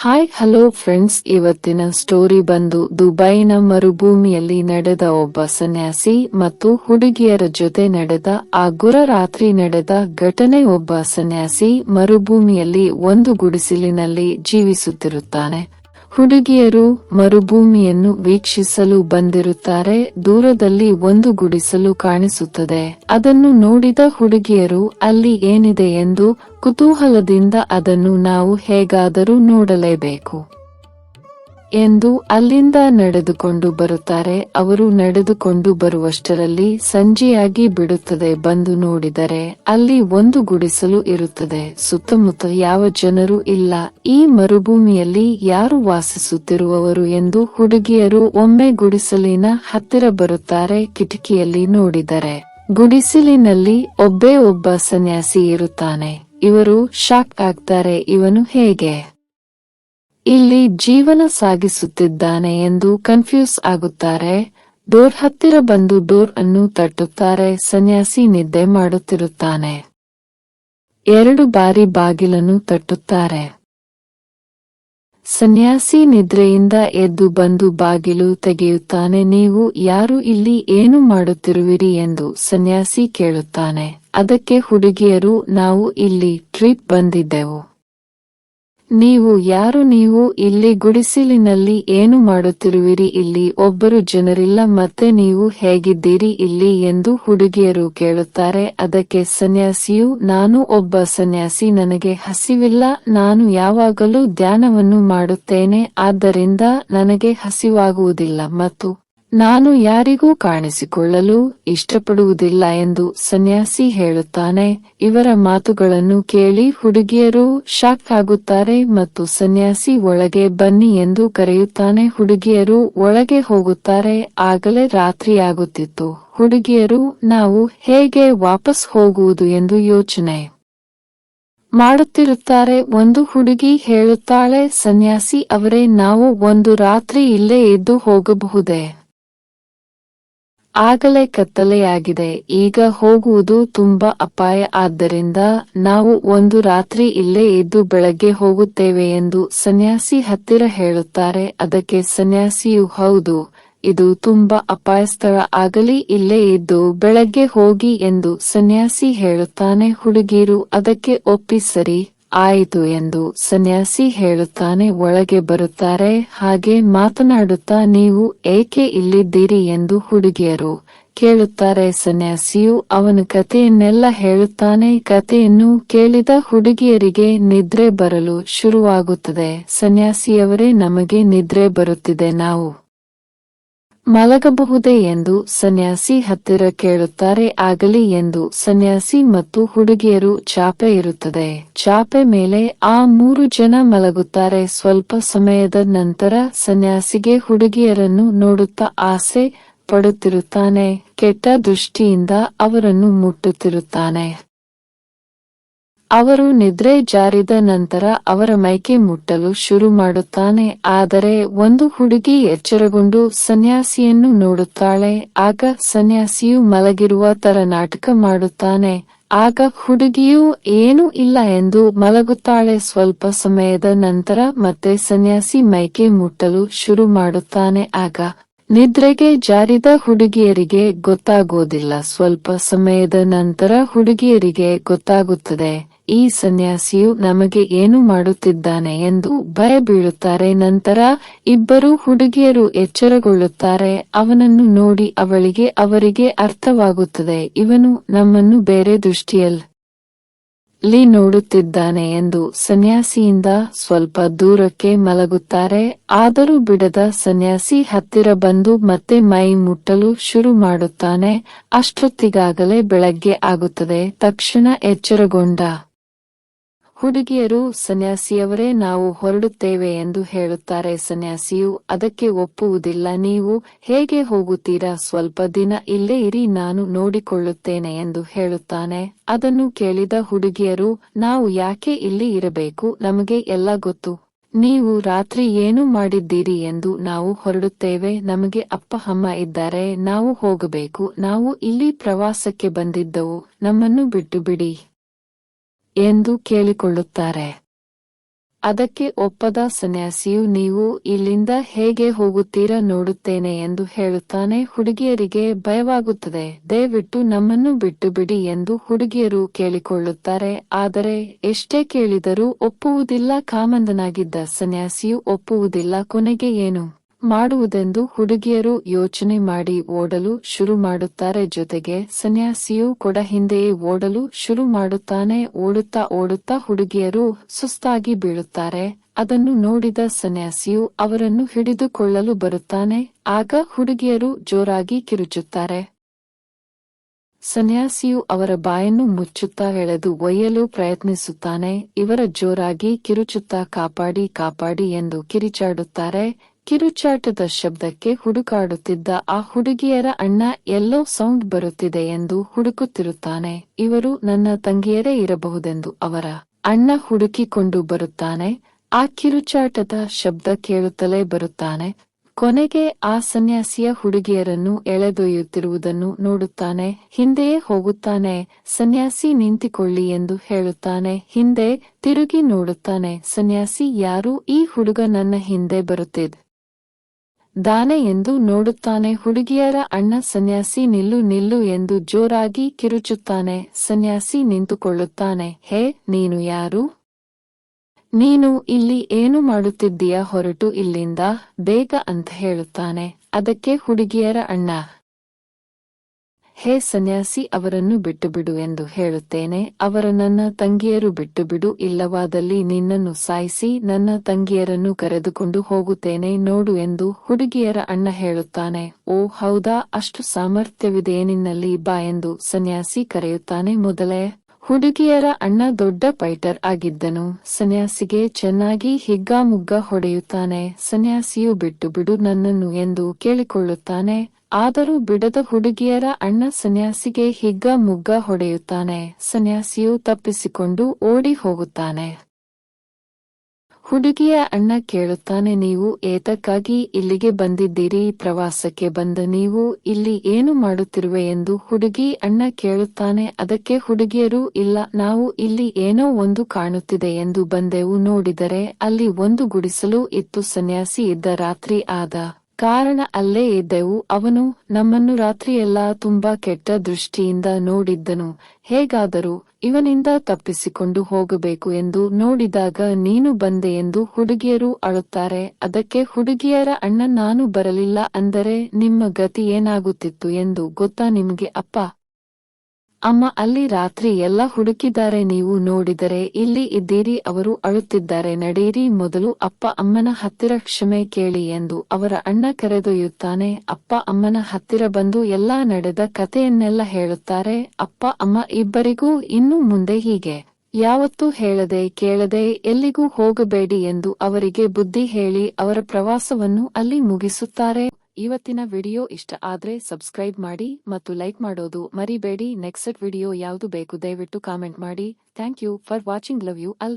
Hi hello friends ಇವತ್ತಿನ story ಬಂದು ದುಬೈನ ಮರುಭೂಮಿಯಲ್ಲಿ ನಡೆದ ಒಬ್ಬ ಸನ್ಯಾಸಿ ಮತ್ತು ಹುಡುಗಿಯರ ಜೊತೆ ನಡೆದ ಆ ಗುರ ರಾತ್ರಿ ನಡೆದ ಘಟನೆ. ಒಬ್ಬ ಸನ್ಯಾಸಿ ಮರುಭೂಮಿಯಲ್ಲಿ ಒಂದು ಗುಡಿಸಿಲಿನಲ್ಲಿ ಜೀವಿಸುತ್ತಿರುತ್ತಾನೆ. ಹುಡುಗಿಯರು ಮರುಭೂಮಿಯನ್ನು ವೀಕ್ಷಿಸಲು ಬಂದಿರುತ್ತಾರೆ, ದೂರದಲ್ಲಿ ಒಂದು ಗುಡಿಸಲು ಕಾಣಿಸುತ್ತದೆ. ಅದನ್ನು ನೋಡಿದ ಹುಡುಗಿಯರು, ಅಲ್ಲಿ ಏನಿದೆ ಎಂದು ಕುತೂಹಲದಿಂದ ಅದನ್ನು ನಾವು ಹೇಗಾದರೂ ನೋಡಲೇಬೇಕು. ಎಂದು ಅಲ್ಲಿಂದ ನಡೆದುಕೊಂಡು ಬರುತ್ತಾರೆ. ಅವರು ನಡೆದುಕೊಂಡು ಬರುವಷ್ಟರಲ್ಲಿ ಸಂಜೆಯಾಗಿ ಬಿಡುತ್ತದೆ. ಬಂದು ನೋಡಿದರೆ ಅಲ್ಲಿ ಒಂದು ಗುಡಿಸಲು ಇರುತ್ತದೆ. ಸುತ್ತಮುತ್ತ ಯಾವ ಜನರು ಇಲ್ಲ. ಈ ಮರುಭೂಮಿಯಲ್ಲಿ ಯಾರು ವಾಸಿಸುತ್ತಿರುವವರು ಎಂದು ಹುಡುಗಿಯರು ಒಮ್ಮೆ ಗುಡಿಸಲಿನ ಹತ್ತಿರ ಬರುತ್ತಾರೆ. ಕಿಟಕಿಯಲ್ಲಿ ನೋಡಿದರೆ ಗುಡಿಸಲಿನಲ್ಲಿ ಒಬ್ಬೇ ಒಬ್ಬ ಸನ್ಯಾಸಿ ಇರುತ್ತಾನೆ. ಇವರು ಶಾಕ್ ಆಗ್ತಾರೆ. ಇವನು ಹೇಗೆ? ಇಲ್ಲಿ ಜೀವನ ಸಾಗಿಸುತ್ತಿದ್ದಾನೆ ಎಂದು ಕನ್ಫ್ಯೂಸ್ ಆಗುತ್ತಾರೆ. ಡೋರ್ ಹತ್ತಿರ ಬಂದು ಡೋರ್ ಅನ್ನು ತಟ್ಟುತ್ತಾರೆ. ಸನ್ಯಾಸಿ ನಿದ್ದೆ ಮಾಡುತ್ತಿರುತ್ತಾನೆ. ಎರಡು ಬಾರಿ ಬಾಗಿಲನ್ನು ತಟ್ಟುತ್ತಾರೆ. ಸನ್ಯಾಸಿ ನಿದ್ರೆಯಿಂದ ಎದ್ದು ಬಂದು ಬಾಗಿಲು ತೆಗೆಯುತ್ತಾನೆ. ನೀವು ಯಾರು ಇಲ್ಲಿ ಏನು ಮಾಡುತ್ತಿರುವಿರಿ ಎಂದು ಸನ್ಯಾಸಿ ಕೇಳುತ್ತಾನೆ. ಅದಕ್ಕೆ ಹುಡುಗಿಯರು, ನಾವು ಇಲ್ಲಿ ಟ್ರಿಪ್ ಬಂದಿದ್ದೆವು. ನೀವು ಯಾರು ನೀವು ಇಲ್ಲಿ ಗುಡಿಸಿಲಿನಲ್ಲಿ ಏನು ಮಾಡುತ್ತಿರುವಿರಿ? ಇಲ್ಲಿ ಒಬ್ಬರು ಜನರಿಲ್ಲ, ಮತ್ತೆ ನೀವು ಹೇಗಿದ್ದೀರಿ ಇಲ್ಲಿ ಎಂದು ಹುಡುಗಿಯರು ಕೇಳುತ್ತಾರೆ. ಅದಕ್ಕೆ ಸನ್ಯಾಸಿಯು, ನಾನು ಒಬ್ಬ ಸನ್ಯಾಸಿ, ನನಗೆ ಹಸಿವಿಲ್ಲ, ನಾನು ಯಾವಾಗಲೂ ಧ್ಯಾನವನ್ನು ಮಾಡುತ್ತೇನೆ, ಆದ್ದರಿಂದ ನನಗೆ ಹಸಿವಾಗುವುದಿಲ್ಲ ಮತ್ತು ನಾನು ಯಾರಿಗೂ ಕಾಣಿಸಿಕೊಳ್ಳಲು ಇಷ್ಟಪಡುವುದಿಲ್ಲ ಎಂದು ಸನ್ಯಾಸಿ ಹೇಳುತ್ತಾನೆ. ಇವರ ಮಾತುಗಳನ್ನು ಕೇಳಿ ಹುಡುಗಿಯರು ಶಾಕ್ ಆಗುತ್ತಾರೆ ಮತ್ತು ಸನ್ಯಾಸಿ ಒಳಗೆ ಬನ್ನಿ ಎಂದು ಕರೆಯುತ್ತಾನೆ. ಹುಡುಗಿಯರು ಒಳಗೆ ಹೋಗುತ್ತಾರೆ, ಆಗಲೇ ರಾತ್ರಿಯಾಗುತ್ತಿತ್ತು. ಹುಡುಗಿಯರು, ನಾವು ಹೇಗೆ ವಾಪಸ್ ಹೋಗುವುದು ಎಂದು ಯೋಚನೆ ಮಾಡುತ್ತಿರುತ್ತಾರೆ. ಒಂದು ಹುಡುಗಿ ಹೇಳುತ್ತಾಳೆ, ಸನ್ಯಾಸಿ ಅವರೇ, ನಾವು ಒಂದು ರಾತ್ರಿ ಇಲ್ಲೇ ಇದ್ದು ಹೋಗಬಹುದೇ? ಆಗಲೇ ಕತ್ತಲೆಯಾಗಿದೆ. ಈಗ ಹೋಗುವುದು ತುಂಬಾ ಅಪಾಯ. ಆದ್ದರಿಂದ ನಾವು ಒಂದು ರಾತ್ರಿ ಇಲ್ಲೇ ಇದ್ದು ಬೆಳಗ್ಗೆ ಹೋಗುತ್ತೇವೆ ಎಂದು ಸನ್ಯಾಸಿ ಹತ್ತಿರ ಹೇಳುತ್ತಾರೆ. ಅದಕ್ಕೆ ಸನ್ಯಾಸಿಯು, ಹೌದು, ಇದು ತುಂಬಾ ಅಪಾಯ ಸ್ಥಳ. ಆಗಲಿ, ಇಲ್ಲೇ ಇದ್ದು ಬೆಳಗ್ಗೆ ಹೋಗಿ ಎಂದು ಸನ್ಯಾಸಿ ಹೇಳುತ್ತಾನೆ. ಹುಡುಗಿರು, ಅದಕ್ಕೆ ಒಪ್ಪಿ ಸರಿ ಆಯಿತು ಎಂದು ಸನ್ಯಾಸಿ ಹೇಳುತ್ತಾನೆ, ಒಳಗೆ ಬರುತ್ತಾರೆ, ಹಾಗೆ ಮಾತನಾಡುತ್ತಾ, ನೀವು ಏಕೆ ಇಲ್ಲಿದ್ದೀರಿ ಎಂದು ಹುಡುಗಿಯರು ಕೇಳುತ್ತಾರೆ. ಸನ್ಯಾಸಿಯು ಅವನ ಕಥೆಯನ್ನೆಲ್ಲ ಹೇಳುತ್ತಾನೆ, ಕಥೆಯನ್ನು ಕೇಳಿದ ಹುಡುಗಿಯರಿಗೆ ನಿದ್ರೆ ಬರಲು ಶುರುವಾಗುತ್ತದೆ. ಸನ್ಯಾಸಿಯವರೇ, ನಮಗೆ ನಿದ್ರೆ ಬರುತ್ತಿದೆ, ನಾವು ಮಲಗಬಹುದೇ ಎಂದು ಸನ್ಯಾಸಿ ಹತ್ತಿರ ಕೇಳುತ್ತಾರೆ, ಆಗಲಿ ಎಂದು ಸನ್ಯಾಸಿ ಮತ್ತು ಹುಡುಗಿಯರು ಚಾಪೆ ಇರುತ್ತದೆ. ಚಾಪೆ ಮೇಲೆ ಆ ಮೂರು ಜನ ಮಲಗುತ್ತಾರೆ. ಸ್ವಲ್ಪ ಸಮಯದ ನಂತರ ಸನ್ಯಾಸಿಗೆ ಹುಡುಗಿಯರನ್ನು ನೋಡುತ್ತಾ ಆಸೆ ಪಡುತ್ತಿರುತ್ತಾನೆ. ಕೆಟ್ಟ ದೃಷ್ಟಿಯಿಂದ ಅವರನ್ನು ಮುಟ್ಟುತ್ತಿರುತ್ತಾನೆ. ಅವರು ನಿದ್ರೆ ಜಾರಿದ ನಂತರ ಅವರ ಮೈಕೆ ಮುಟ್ಟಲು ಶುರು ಮಾಡುತ್ತಾನೆ, ಆದರೆ ಒಂದು ಹುಡುಗಿ ಎಚ್ಚರಗೊಂಡು ಸನ್ಯಾಸಿಯನ್ನು ನೋಡುತ್ತಾಳೆ, ಆಗ ಸನ್ಯಾಸಿಯು ಮಲಗಿರುವ ತರ ನಾಟಕ ಮಾಡುತ್ತಾನೆ, ಆಗ ಹುಡುಗಿಯು ಏನೂ ಇಲ್ಲ ಎಂದು ಮಲಗುತ್ತಾಳೆ ಸ್ವಲ್ಪ ಸಮಯದ ನಂತರ ಮತ್ತೆ ಸನ್ಯಾಸಿ ಮೈಕೆ ಮುಟ್ಟಲು ಶುರು ಮಾಡುತ್ತಾನೆ, ಆಗ ನಿದ್ರೆಗೆ ಜಾರಿದ ಹುಡುಗಿಯರಿಗೆ ಗೊತ್ತಾಗೋದಿಲ್ಲ, ಸ್ವಲ್ಪ ಸಮಯದ ನಂತರ ಹುಡುಗಿಯರಿಗೆ ಗೊತ್ತಾಗುತ್ತದೆ. ಈ ಸನ್ಯಾಸಿಯು ನಮಗೆ ಏನು ಮಾಡುತ್ತಿದ್ದಾನೆ ಎಂದು ಭಯ ಬೀಳುತ್ತಾರೆ ನಂತರ ಇಬ್ಬರು ಹುಡುಗಿಯರು ಎಚ್ಚರಗೊಳ್ಳುತ್ತಾರೆ. ಅವನನ್ನು ನೋಡಿ ಅವಳಿಗೆ ಅವರಿಗೆ ಅರ್ಥವಾಗುತ್ತದೆ, ಇವನು ನಮ್ಮನ್ನು ಬೇರೆ ದೃಷ್ಟಿಯಲ್ಲಿ ನೋಡುತ್ತಿದ್ದಾನೆ ಎಂದು ಸನ್ಯಾಸಿಯಿಂದ ಸ್ವಲ್ಪ ದೂರಕ್ಕೆ ಮಲಗುತ್ತಾರೆ. ಆದರೂ ಬಿಡದ ಸನ್ಯಾಸಿ ಹತ್ತಿರ ಬಂದು ಮತ್ತೆ ಮೈ ಮುಟ್ಟಲು ಶುರು ಮಾಡುತ್ತಾನೆ. ಅಷ್ಟೊತ್ತಿಗಾಗಲೇ ಬೆಳಗ್ಗೆ ಆಗುತ್ತದೆ. ತಕ್ಷಣ ಎಚ್ಚರಗೊಂಡ ಹುಡುಗಿಯರು, ಸನ್ಯಾಸಿಯವರೇ ನಾವು ಹೊರಡುತ್ತೇವೆ ಎಂದು ಹೇಳುತ್ತಾರೆ. ಸನ್ಯಾಸಿಯು ಅದಕ್ಕೆ ಒಪ್ಪುವುದಿಲ್ಲ. ನೀವು ಹೇಗೆ ಹೋಗುತ್ತೀರಾ? ಸ್ವಲ್ಪ ದಿನ ಇಲ್ಲೇ ಇರಿ, ನಾನು ನೋಡಿಕೊಳ್ಳುತ್ತೇನೆ ಎಂದು ಹೇಳುತ್ತಾನೆ. ಅದನ್ನು ಕೇಳಿದ ಹುಡುಗಿಯರು, ನಾವು ಯಾಕೆ ಇಲ್ಲಿ ಇರಬೇಕು? ನಮಗೆ ಎಲ್ಲ ಗೊತ್ತು. ನೀವು ರಾತ್ರಿ ಏನು ಮಾಡಿದ್ದೀರಿ ಎಂದು ನಾವು ಹೊರಡುತ್ತೇವೆ. ನಮಗೆ ಅಪ್ಪ, ಅಮ್ಮ ಇದ್ದಾರೆ. ನಾವು ಹೋಗಬೇಕು. ನಾವು ಇಲ್ಲಿ ಪ್ರವಾಸಕ್ಕೆ ಬಂದಿದ್ದವು. ನಮ್ಮನ್ನು ಬಿಟ್ಟು ಬಿಡಿ ಎಂದು ಕೇಳಿಕೊಳ್ಳುತ್ತಾರೆ. ಅದಕ್ಕೆ ಒಪ್ಪದ ಸನ್ಯಾಸಿಯು, ನೀವು ಇಲ್ಲಿಂದ ಹೇಗೆ ಹೋಗುತ್ತೀರಾ ನೋಡುತ್ತೇನೆ ಎಂದು ಹೇಳುತ್ತಾನೆ. ಹುಡುಗಿಯರಿಗೆ ಭಯವಾಗುತ್ತದೆ. ದಯವಿಟ್ಟು ನಮ್ಮನ್ನು ಬಿಟ್ಟು ಬಿಡಿ ಎಂದು ಹುಡುಗಿಯರು ಕೇಳಿಕೊಳ್ಳುತ್ತಾರೆ. ಆದರೆ ಎಷ್ಟೇ ಕೇಳಿದರೂ ಒಪ್ಪುವುದಿಲ್ಲ. ಕಾಮಂದನಾಗಿದ್ದ ಸನ್ಯಾಸಿಯು ಒಪ್ಪುವುದಿಲ್ಲ. ಕೊನೆಗೆ ಏನು? ಮಾಡುವುದೆಂದು ಹುಡುಗಿಯರು ಯೋಚನೆ ಮಾಡಿ ಓಡಲು ಶುರು ಮಾಡುತ್ತಾರೆ. ಜೊತೆಗೆ ಸನ್ಯಾಸಿಯು ಕೂಡ ಹಿಂದೆಯೇ ಓಡಲು ಶುರು ಮಾಡುತ್ತಾನೆ. ಓಡುತ್ತಾ ಓಡುತ್ತಾ ಹುಡುಗಿಯರು ಸುಸ್ತಾಗಿ ಬೀಳುತ್ತಾರೆ. ಅದನ್ನು ನೋಡಿದ ಸನ್ಯಾಸಿಯು ಅವರನ್ನು ಹಿಡಿದುಕೊಳ್ಳಲು ಬರುತ್ತಾನೆ. ಆಗ ಹುಡುಗಿಯರು ಜೋರಾಗಿ ಕಿರುಚುತ್ತಾರೆ. ಸನ್ಯಾಸಿಯು ಅವರ ಬಾಯನ್ನು ಮುಚ್ಚುತ್ತಾ ಎಳೆದು ಒಯ್ಯಲು ಪ್ರಯತ್ನಿಸುತ್ತಾನೆ. ಇವರ ಜೋರಾಗಿ ಕಿರುಚುತ್ತಾ ಕಾಪಾಡಿ ಕಾಪಾಡಿ ಎಂದು ಕಿರಿಚಾಡುತ್ತಾರೆ. ಕಿರುಚಾಟದ ಶಬ್ದಕ್ಕೆ ಹುಡುಕಾಡುತ್ತಿದ್ದ ಆ ಹುಡುಗಿಯರ ಅಣ್ಣ ಎಲ್ಲೋ ಸೌಂಡ್ ಬರುತ್ತಿದೆ ಎಂದು ಹುಡುಕುತ್ತಿರುತ್ತಾನೆ. ಇವರು ನನ್ನ ತಂಗಿಯರೇ ಇರಬಹುದೆಂದು ಅವರ ಅಣ್ಣ ಹುಡುಕಿಕೊಂಡು ಬರುತ್ತಾನೆ. ಆ ಕಿರುಚಾಟದ ಶಬ್ದ ಕೇಳುತ್ತಲೇ ಬರುತ್ತಾನೆ. ಕೊನೆಗೆ ಆ ಸನ್ಯಾಸಿಯ ಹುಡುಗಿಯರನ್ನು ಎಳೆದೊಯ್ಯುತ್ತಿರುವುದನ್ನು ನೋಡುತ್ತಾನೆ. ಹಿಂದೆಯೇ ಹೋಗುತ್ತಾನೆ. ಸನ್ಯಾಸಿ ನಿಂತಿಕೊಳ್ಳಿ ಎಂದು ಹೇಳುತ್ತಾನೆ. ಹಿಂದೆ ತಿರುಗಿ ನೋಡುತ್ತಾನೆ. ಸನ್ಯಾಸಿ, ಯಾರು? ಈ ಹುಡುಗ ನನ್ನ ಹಿಂದೆ ಬರುತ್ತಿದ್ ದಾನೆ ಎಂದು ನೋಡುತ್ತಾನೆ. ಹುಡುಗಿಯರ ಅಣ್ಣ ಸನ್ಯಾಸಿ ನಿಲ್ಲು ನಿಲ್ಲು ಎಂದು ಜೋರಾಗಿ ಕಿರುಚುತ್ತಾನೆ. ಸನ್ಯಾಸಿ ನಿಂತುಕೊಳ್ಳುತ್ತಾನೆ. ಹೇ, ನೀನು ಯಾರು? ನೀನು ಇಲ್ಲಿ ಏನು ಮಾಡುತ್ತಿದ್ದೀಯ ಹೊರಟು ಇಲ್ಲಿಂದ? ಬೇಗ ಅಂತ ಹೇಳುತ್ತಾನೆ. ಅದಕ್ಕೆ ಹುಡುಗಿಯರ ಅಣ್ಣ ಹೇ ಸನ್ಯಾಸಿ, ಅವರನ್ನು ಬಿಟ್ಟು ಬಿಡು ಎಂದು ಹೇಳುತ್ತೇನೆ. ಅವರ ನನ್ನ ತಂಗಿಯರು ಬಿಟ್ಟು ಬಿಡು ಇಲ್ಲವಾದಲ್ಲಿ ನಿನ್ನನ್ನು ಸಾಯಿಸಿ ನನ್ನ ತಂಗಿಯರನ್ನು ಕರೆದುಕೊಂಡು ಹೋಗುತ್ತೇನೆ, ನೋಡು ಎಂದು ಹುಡುಗಿಯರ ಅಣ್ಣ ಹೇಳುತ್ತಾನೆ. ಓ ಹೌದಾ, ಅಷ್ಟು ಸಾಮರ್ಥ್ಯವಿದೆ ನಿನ್ನಲ್ಲಿ ಬಾ ಎಂದು ಸನ್ಯಾಸಿ ಕರೆಯುತ್ತಾನೆ. ಮೊದಲೇ, ಹುಡುಗಿಯರ ಅಣ್ಣ ದೊಡ್ಡ ಫೈಟರ್ ಆಗಿದ್ದನು. ಸನ್ಯಾಸಿಗೆ ಚೆನ್ನಾಗಿ ಹಿಗ್ಗಾಮುಗ್ಗ ಹೊಡೆಯುತ್ತಾನೆ. ಸನ್ಯಾಸಿಯು ಬಿಟ್ಟು ಬಿಡು ನನ್ನನ್ನು ಎಂದು ಕೇಳಿಕೊಳ್ಳುತ್ತಾನೆ. ಆದರೂ ಬಿಡದ ಹುಡುಗಿಯರ ಅಣ್ಣ ಸನ್ಯಾಸಿಗೆ ಹಿಗ್ಗ ಮುಗ್ಗ ಹೊಡೆಯುತ್ತಾನೆ. ಸನ್ಯಾಸಿಯು ತಪ್ಪಿಸಿಕೊಂಡು ಓಡಿ ಹೋಗುತ್ತಾನೆ. ಹುಡುಗಿಯ ಅಣ್ಣ ಕೇಳುತ್ತಾನೆ, ನೀವು ಏತಕ್ಕಾಗಿ ಇಲ್ಲಿಗೆ ಬಂದಿದ್ದೀರಿ? ಪ್ರವಾಸಕ್ಕೆ ಬಂದ ನೀವು ಇಲ್ಲಿ ಏನು ಮಾಡುತ್ತಿರುವೆ? ಎಂದು ಹುಡುಗಿ ಅಣ್ಣ ಕೇಳುತ್ತಾನೆ. ಅದಕ್ಕೆ ಹುಡುಗಿಯರು ಇಲ್ಲ, ನಾವು ಇಲ್ಲಿ ಏನೋ ಒಂದು ಕಾಣುತ್ತಿದೆ ಎಂದು ಬಂದೆವು ನೋಡಿದರೆ ಅಲ್ಲಿ ಒಂದು ಗುಡಿಸಲು ಇತ್ತು. ಸನ್ಯಾಸಿ ಇದ್ದ ರಾತ್ರಿ ಆದ ಕಾರಣ ಅಲ್ಲೇ ಇದ್ದೆವು. ಅವನು ನಮ್ಮನ್ನು ರಾತ್ರಿಯೆಲ್ಲ ತುಂಬಾ ಕೆಟ್ಟ ದೃಷ್ಟಿಯಿಂದ ನೋಡಿದ್ದನು. ಹೇಗಾದರೂ ಇವನಿಂದ ತಪ್ಪಿಸಿಕೊಂಡು ಹೋಗಬೇಕು ಎಂದು ನೋಡಿದಾಗ ನೀನು ಬಂದೆ ಎಂದು ಹುಡುಗಿಯರು ಅಳುತ್ತಾರೆ. ಅದಕ್ಕೆ ಹುಡುಗಿಯರ ಅಣ್ಣ, ನಾನು ಬರಲಿಲ್ಲ, ಅಂದರೆ ನಿಮ್ಮ ಗತಿ ಏನಾಗುತ್ತಿತ್ತು? ಎಂದು ಗೊತ್ತಾ ನಿಮಗೆ ಅಪ್ಪ ಅಮ್ಮ ಅಲ್ಲಿ ರಾತ್ರಿ ಎಲ್ಲ ಹುಡುಕಿದ್ದಾರೆ ನೀವು ನೋಡಿದರೆ ಇಲ್ಲಿ ಇದ್ದೀರಿ ಅವರು ಅಳುತ್ತಿದ್ದಾರೆ ನಡೀರಿ ಮೊದಲು ಅಪ್ಪ ಅಮ್ಮನ ಹತ್ತಿರ ಕ್ಷಮೆ ಕೇಳಿ ಎಂದು ಅವರ ಅಣ್ಣ ಕರೆದೊಯ್ಯುತ್ತಾನೆ ಅಪ್ಪ ಅಮ್ಮನ ಹತ್ತಿರ ಬಂದು ಎಲ್ಲಾ ನಡೆದ ಕಥೆಯನ್ನೆಲ್ಲ ಹೇಳುತ್ತಾರೆ ಅಪ್ಪ ಅಮ್ಮ ಇಬ್ಬರಿಗೂ ಇನ್ನು ಮುಂದೆ ಹೀಗೆ ಯಾವತ್ತೂ ಹೇಳದೆ ಕೇಳದೆ ಎಲ್ಲಿಗೂ ಹೋಗಬೇಡಿ ಎಂದು ಅವರಿಗೆ ಬುದ್ಧಿ ಹೇಳಿ ಅವರ ಪ್ರವಾಸವನ್ನು ಅಲ್ಲಿ ಮುಗಿಸುತ್ತಾರೆ ಇವತ್ತಿನ ವಿಡಿಯೋ ಇಷ್ಟ ಆದ್ರೆ ಸಬ್ಸ್ಕ್ರೈಬ್ ಮಾಡಿ ಮತ್ತು ಲೈಕ್ ಮಾಡೋದು ಮರಿಬೇಡಿ. ನೆಕ್ಸ್ಟ್ ವಿಡಿಯೋ ಯಾವುದು ಬೇಕು ದಯವಿಟ್ಟು ಕಾಮೆಂಟ್ ಮಾಡಿ. Thank you for watching. Love you all